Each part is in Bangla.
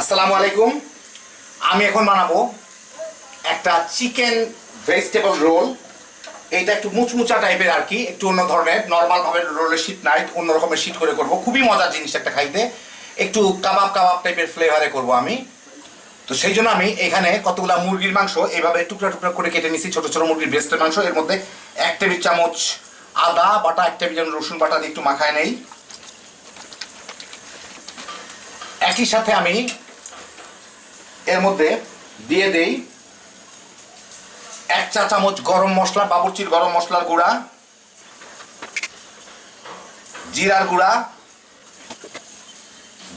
আসসালামু আলাইকুম। আমি এখন বানাবো একটা চিকেন ভেজিটেবল রোল। এইটা একটু মুচমুচা টাইপের আর কি, একটু অন্য ধরনের নর্মাল ভাবে রোলের শীত নাই, অন্য রকমের শীত করে করব। খুবই মজার জিনিস একটা খাইতে। একটু কাবাব কাবাব টাইপের ফ্লেভারে করব আমি। তো সেই জন্য আমি এখানে কতগুলা মুরগির মাংস, এইভাবে টুকরা টুকরা করে কেটে নিছি, ছোট ছোট মুরগির ব্রেস্টের মাংস। এর মধ্যে এক টেবিল চামচ আদা বাটা, এক টেবিল চামচ রসুন বাটা দিয়ে একটু মাখায় নেই। একই সাথে আমি এর মধ্যে দিয়ে দেই এক চা চামচ গরম মশলা, বাবুর্চির গরম মশলার গুঁড়া, জিরার গুঁড়া,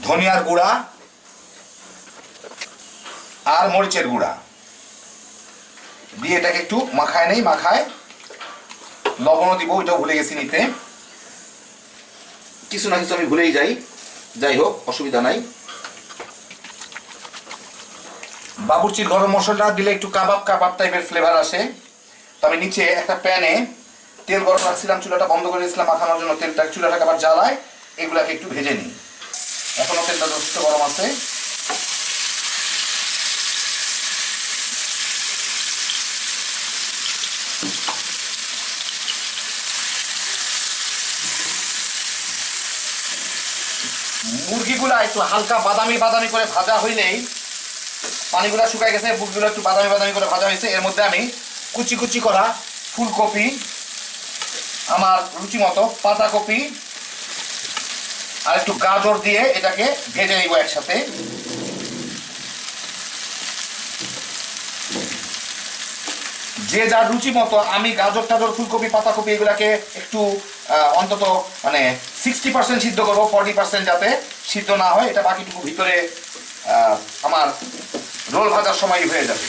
ধনিয়ার গুঁড়া আর মরিচের গুঁড়া। দিয়ে এটাকে একটু মাখায় নেই, মাখায়। লবণও দিব, ওইটাও ভুলে গেছি নিতে। কিছু না কিছু আমি ভুলেই যাই। যাই হোক, অসুবিধা নাই। বাবুর্চির গরম মশলাটা দিলে একটু কাবাব কাবাব টাইপের ফ্লেভার আসে। তো আমি নিচে একটা প্যানে তেল গরম রাখছিলাম, চুলাটা বন্ধ করে দিয়েছিলাম, মাখানোর জন্য তেলটা, চুলাটাকে আবার জ্বালায়, এগুলাকে একটু ভেজে নিই। এখনও তেলটা যথেষ্ট গরম আছে। মুরগিগুলা একটু হালকা বাদামি বাদামি করে ভাজা হইলেই পানিগুলো শুকায় গেছে বুকগুলো একটু বাদামি বাদামি করে ভাজা হয়েছে। এর মধ্যে আমি কুচি কুচি করা ফুলকপি, আমার রুচি মতো পাতাকপি আর একটু গাজর দিয়ে এটাকে ভেজে নিব একসাথে। যে যার রুচি মতো আমি গাজর টাজর, ফুলকপি, পাতাকপি এগুলাকে একটু অন্তত মানে সিক্সটি পার্সেন্ট সিদ্ধ করব ফর্টি পার্সেন্ট যাতে সিদ্ধ না হয়। এটা বাকিটুকু ভিতরে আমার রোল ভাজার সময় হয়ে যাবে।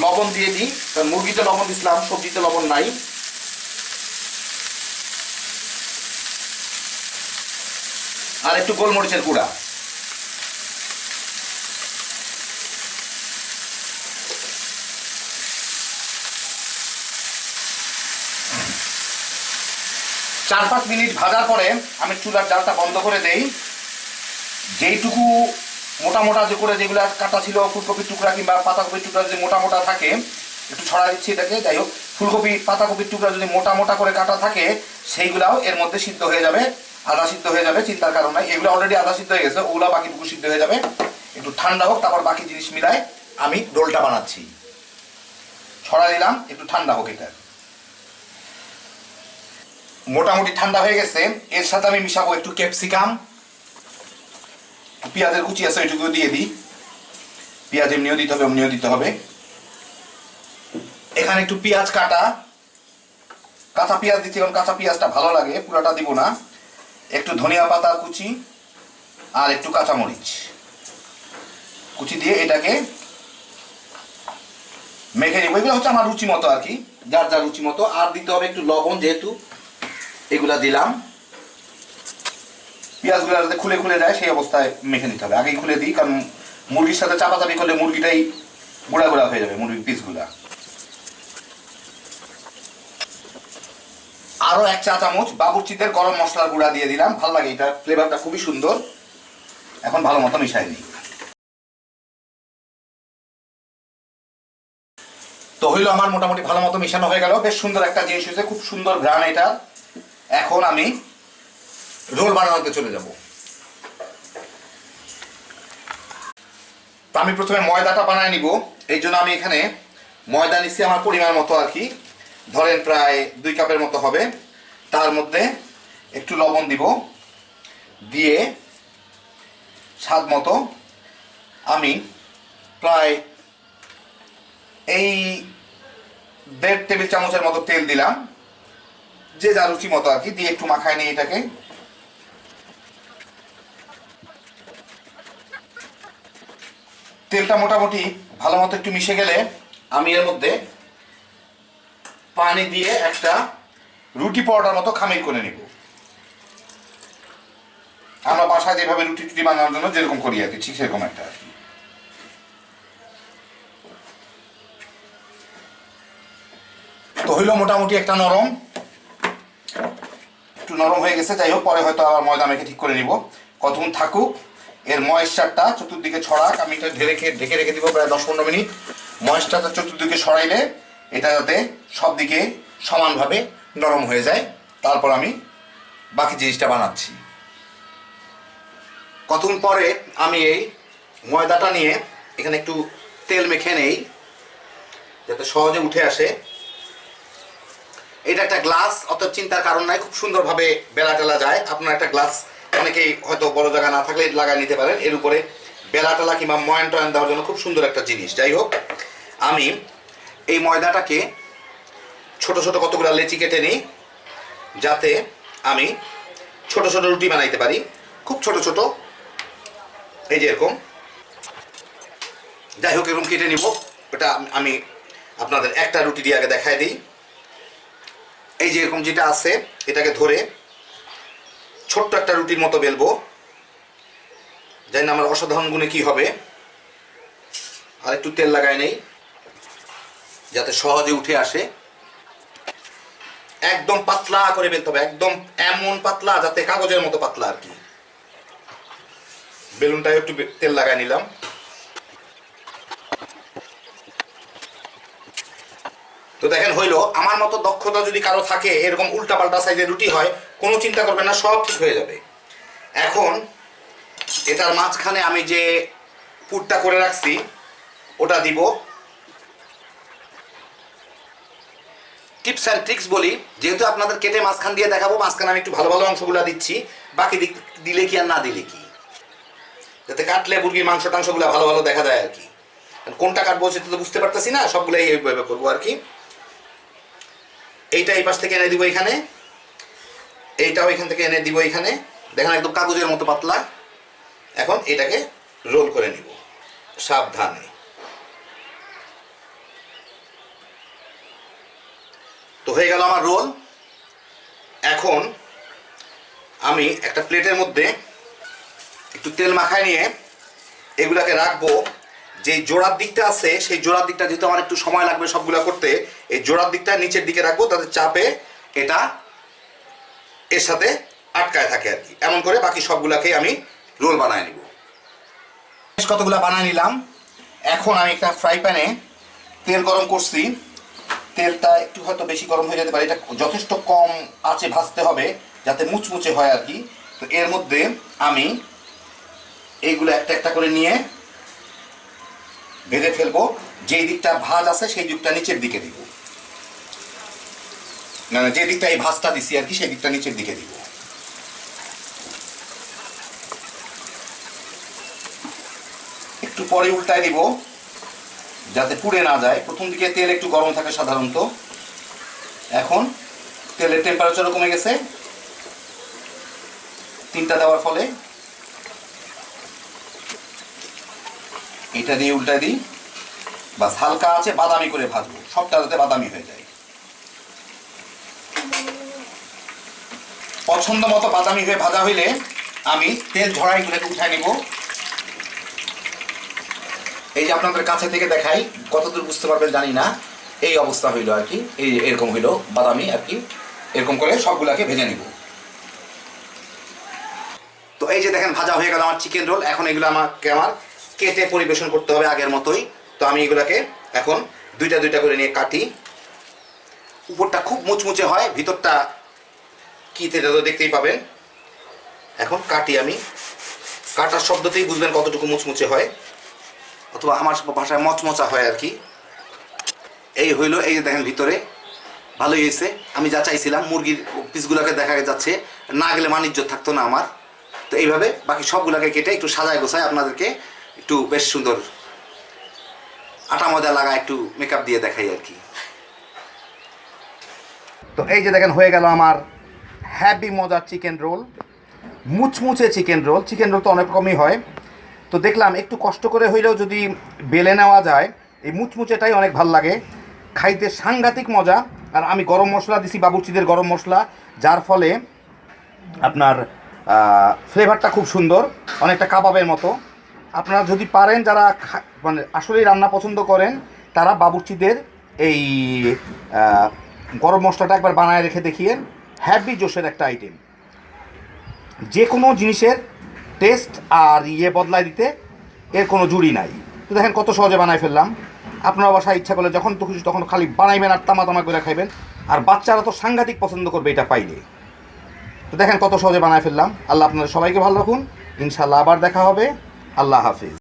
লবণ দিয়ে দিই কারণ মুরগিতে লবণ দিছিলাম, সবজিতে লবণ নাই। আর একটু গোলমরিচের গুঁড়া। চার পাঁচ মিনিট ভাজার পরে আমি চুলার জালটা বন্ধ করে দেই। যেইটুকু মোটা মোটা যে করে যেগুলো কাটা ছিল, ফুলকপির টুকরা কিংবা পাতাকপির টুকরা যদি মোটা মোটা থাকে, একটু ছড়া দিচ্ছি এটাকে, যাই হোক, ফুলকপি, পাতাকপির টুকরা যদি মোটা মোটা করে কাটা থাকে, সেইগুলাও এর মধ্যে সিদ্ধ হয়ে যাবে, আদা সিদ্ধ হয়ে যাবে, চিন্তার কারণে এগুলো অলরেডি আদা সিদ্ধ হয়ে গেছে ওগুলো বাকিটুকু সিদ্ধ হয়ে যাবে। একটু ঠান্ডা হোক, তারপর বাকি জিনিস মিলায় আমি রোলটা বানাচ্ছি। ছড়া দিলাম, একটু ঠান্ডা হোক এটা। মোটামুটি ঠান্ডা হয়ে গেছে। এর সাথে আমি মিশাবো একটু ক্যাপসিকাম। পেঁয়াজের কুচি আছে ওইটুকু দিয়ে দিই। পেঁয়াজ এমনিও দিতে হবে এমনিও দিতে হবে। এখানে একটু পেঁয়াজ কাটা। কাঁচা পেঁয়াজ দিচ্ছি, কারণ কাঁচা পেঁয়াজটা ভালো লাগে, পুরাটা দিব না। একটু ধনিয়া পাতা কুচি আর একটু কাঁচামরিচ। কুচি দিয়ে এটাকে মেখে নিব। এগুলো হচ্ছে আমার রুচি মতো আর কি, যার যার রুচি মতো। আর দিতে হবে একটু লবণ, যেহেতু এগুলা দিলাম। পেঁয়াজগুলো যাতে খুলে খুলে যায়, সেই অবস্থায় মেখে নিতে হবে। আগেই খুলে দিই, কারণ মুরগির সাথে চাপাচাপি করলে মুরগিটাই গুঁড়া গুঁড়া হয়ে যাবে, মুরগির পিসগুলা। আরও এক চা চামচ বাবুর্চিদের গরম মশলার গুঁড়া দিয়ে দিলাম। ভালো লাগে এটা, ফ্লেভারটা খুবই সুন্দর। এখন ভালো মতো মিশাই নিই। তো হইল আমার মোটামুটি ভালো মতো মিশানো হয়ে গেল। বেশ সুন্দর একটা জিনিস হয়েছে, খুব সুন্দর ঘ্রাণ এটা। এখন আমি রোল বানানোতে চলে যাব। আমি প্রথমে ময়দাটা বানায় নিব। এই জন্য আমি এখানে ময়দা নিচ্ছি আমার পরিমাণ মতো আর কি। ধরেন প্রায় দুই কাপের মতো হবে। তার মধ্যে একটু লবণ দিব। দিয়ে স্বাদ মতো আমি প্রায় এই দেড় টেবিল চামচের মতো তেল দিলাম। যে যা রুচি মতো আর কি, দিয়ে একটু মাখায় নিই এটাকে। তেলটা মোটামুটি ভালো মতো একটু মিশে গেলে আমি এর মধ্যে পানি দিয়ে একটা রুটি পরোটার মতো খামির করে নিব। আমরা বাসায় যেভাবে রুটি টুটি বানানোর জন্য যেরকম করি আর কি, ঠিক সেরকম একটা আর কি। তো হইল মোটামুটি একটা নরম। নরম হয়ে গেছে, যাই হোক, পরে হয়তো আবার ময়দা মেখে ঠিক করে নিব। কতক্ষণ থাকুক, এর ময়েশ্চারটা চতুর্দিকে ছড়াক, আমি এটা রেখে ঢেকে রেখে দিব প্রায় দশ পনেরো মিনিট। ময়েশ্চারটা চতুর্দিকে ছড়াইলে এটা যাতে সব দিকে সমানভাবে নরম হয়ে যায়। তারপর আমি বাকি জিনিসটা বানাচ্ছি। কতক্ষণ পরে আমি এই ময়দাটা নিয়ে এখানে একটু তেল মেখে নেই, যাতে সহজে উঠে আসে। এটা একটা গ্লাস অত চিন্তার কারণ নাই, খুব সুন্দরভাবে বেলা টেলা যায়। আপনার একটা গ্লাস অনেকেই হয়তো বড় জায়গা না থাকলে লাগাই নিতে পারেন। এর উপরে বেলা টেলা কিংবা ময়ন টয়ন দেওয়ার জন্য খুব সুন্দর একটা জিনিস। যাই হোক, আমি এই ময়দাটাকে ছোট ছোট কতগুলো লেচি কেটে নিই, যাতে আমি ছোট ছোট রুটি বানাইতে পারি। খুব ছোট ছোট, এই যে এরকম। যাই হোক, এরকম কেটে নিব। ওটা আমি আপনাদের একটা রুটি দিয়ে আগে দেখাই দিই। এই যে এরকম যেটা আছে, এটাকে ধরে ছোট্ট একটা রুটির মতো বেলবো। জানি না আমার অসাধারণ গুণে কি হবে। আর একটু তেল লাগাই নেই, যাতে সহজে উঠে আসে। একদম পাতলা করে বেলতে হবে, একদম এমন পাতলা যাতে কাগজের মতো পাতলা আর কি। বেলুনটায় একটু তেল লাগাই নিলাম। তো দেখেন হইল, আমার মতো দক্ষতা যদি কারও থাকে, এরকম উল্টাপাল্টা সাইজের রুটি হয়, কোনো চিন্তা করবে না, সব ঠিক হয়ে যাবে। এখন, এটার মাঝখানে আমি যে পুরটা করে রাখছি, ওটা দিব টিপস অ্যান্ড ট্রিক্স বলি। যেহেতু আপনাদের কেটে মাঝখান দিয়ে দেখাবো, মাঝখানে আমি একটু ভালো ভালো অংশগুলো দিচ্ছি, বাকি দিক, দিলে কি আর না দিলে কি? যাতে কাটলে মুরগির মাংস টাংসগুলো ভালো ভালো দেখা যায় আর কি। কোনটা কাটবো সেটা তো বুঝতে পারতেছি না, সবগুলোই এইভাবে করব আর কি। এইটা এই পাশ থেকে এনে দিব এখানে। এইটাও এখান থেকে এনে দিব এখানে। দেখেন একদম কাগজের মতো পাতলা। এখন এটাকে রোল করে নিব। সাবধানে। তো হয়ে গেল আমার রোল এখন আমি একটা প্লেটের মধ্যে একটু তেল মাখায় নিয়ে এগুলাকে রাখব। যে জোড়ার দিকটা আছে, সেই জোড়ার দিকটা যেহেতু আমার একটু সময় লাগবে সবগুলো করতে, এই জোড়ার দিকটা নিচের দিকে রাখব, তাতে চাপে এটা এর সাথে আটকায় থাকে আর কি। এমন করে বাকি সবগুলাকেই আমি রোল বানায় নিব। বেশ কতগুলো বানায় নিলাম। এখন আমি একটা ফ্রাই প্যানে তেল গরম করছি। তেলটা একটু হয়তো বেশি গরম হয়ে যেতে পারে। এটা যথেষ্ট কম আঁচে ভাজতে হবে, যাতে মুচমুচে হয় আর কি। তো এর মধ্যে আমি এইগুলো একটা একটা করে নিয়ে ভেজে ফেলব, যেই দিকটা ভাজ আছে সেই দিকটা নিচের দিকে দিব। না না, যে দিকটা এই ভাজটা দিছি আর কি, সেই দিকটা নিচের দিকে দিব। একটু পরে উল্টায় দিব, যাতে পুড়ে না যায়। প্রথম দিকে তেল একটু গরম থাকে সাধারণত। এখন তেলের টেম্পারেচারও কমে গেছে। তিনটা দেওয়ার ফলে এটা দিয়ে উল্টা দিই। বাস, হালকা আছে, বাদামি করে ভাজবো। সবটা যাতে বাদামি হয়ে যায়। পছন্দ মতো বাদামি হয়ে ভাজা হইলে আমি তেল ঝরাই গুলোকে উঠাই নিব। এই যে আপনাদের কাছে থেকে দেখাই, কতদূর বুঝতে পারবেন জানি না। এই অবস্থা হইল আর কি, এই এরকম হইল বাদামি আর কি, এরকম করে সবগুলাকে ভেজে নিব। তো এই যে দেখেন, ভাজা হয়ে গেল আমার চিকেন রোল এখন এগুলো আমাকে আমার কেটে পরিবেশন করতে হবে আগের মতোই। তো আমি এগুলাকে এখন দুইটা দুইটা করে নিয়ে কাটি। উপরটা খুব মুচমুচে হয়, ভিতরটা কি সেটা তো দেখতেই পাবেন। এখন কাটি আমি। কাটার শব্দতেই বুঝবেন কতটুকু মুচমুচে হয়, অথবা আমার ভাষায় মচমচা হয় আর কি। এই হইল, এই যে দেখেন ভিতরে, ভালোই হয়েছে। আমি যা চাইছিলাম, মুরগির পিসগুলোকে দেখা যাচ্ছে, না গেলে বাণিজ্য থাকতো না আমার। তো এইভাবে বাকি সবগুলোকে কেটে একটু সাজায় গোছায় আপনাদেরকে একটু বেশ সুন্দর আটা মজা লাগা একটু মেকআপ দিয়ে দেখাই আর কি। তো এই যে দেখেন, হয়ে গেল আমার হ্যাপি মজার চিকেন রোল মুচমুচে চিকেন রোল চিকেন রোল তো অনেক রকমই হয়। তো দেখলাম, একটু কষ্ট করে হইলেও যদি বেলে নেওয়া যায়, এই মুচমুচেটাই অনেক ভালো লাগে। খাইতে সাংঘাতিক মজা। আর আমি গরম মশলা দিছি, বাবুর্চিদের গরম মশলা, যার ফলে আপনার ফ্লেভারটা খুব সুন্দর, অনেকটা কাবাবের মতো। আপনারা যদি পারেন যারা মানে আসলেই রান্না পছন্দ করেন, তারা বাবুর্চিদের এই গরম মশলাটা একবার বানায় রেখে দেখিয়ে হ্যাপি জোশের একটা আইটেম যে কোনো জিনিসের টেস্ট আর ইয়ে বদলায় দিতে এর কোনো জুড়ি নাই। তো দেখেন কত সহজে বানায় ফেললাম। আপনারা বাসায় ইচ্ছা করলে যখন তো খুশি তখন খালি বানাইবেন আর তামা তামা করে খাইবেন। আর বাচ্চারা তো সাংঘাতিক পছন্দ করবে এটা পাইলে। তো দেখেন কত সহজে বানায় ফেললাম। আল্লাহ আপনাদের সবাইকে ভালো রাখুন। ইনশাল্লাহ আবার দেখা হবে। আল্লাহ হাফিজ।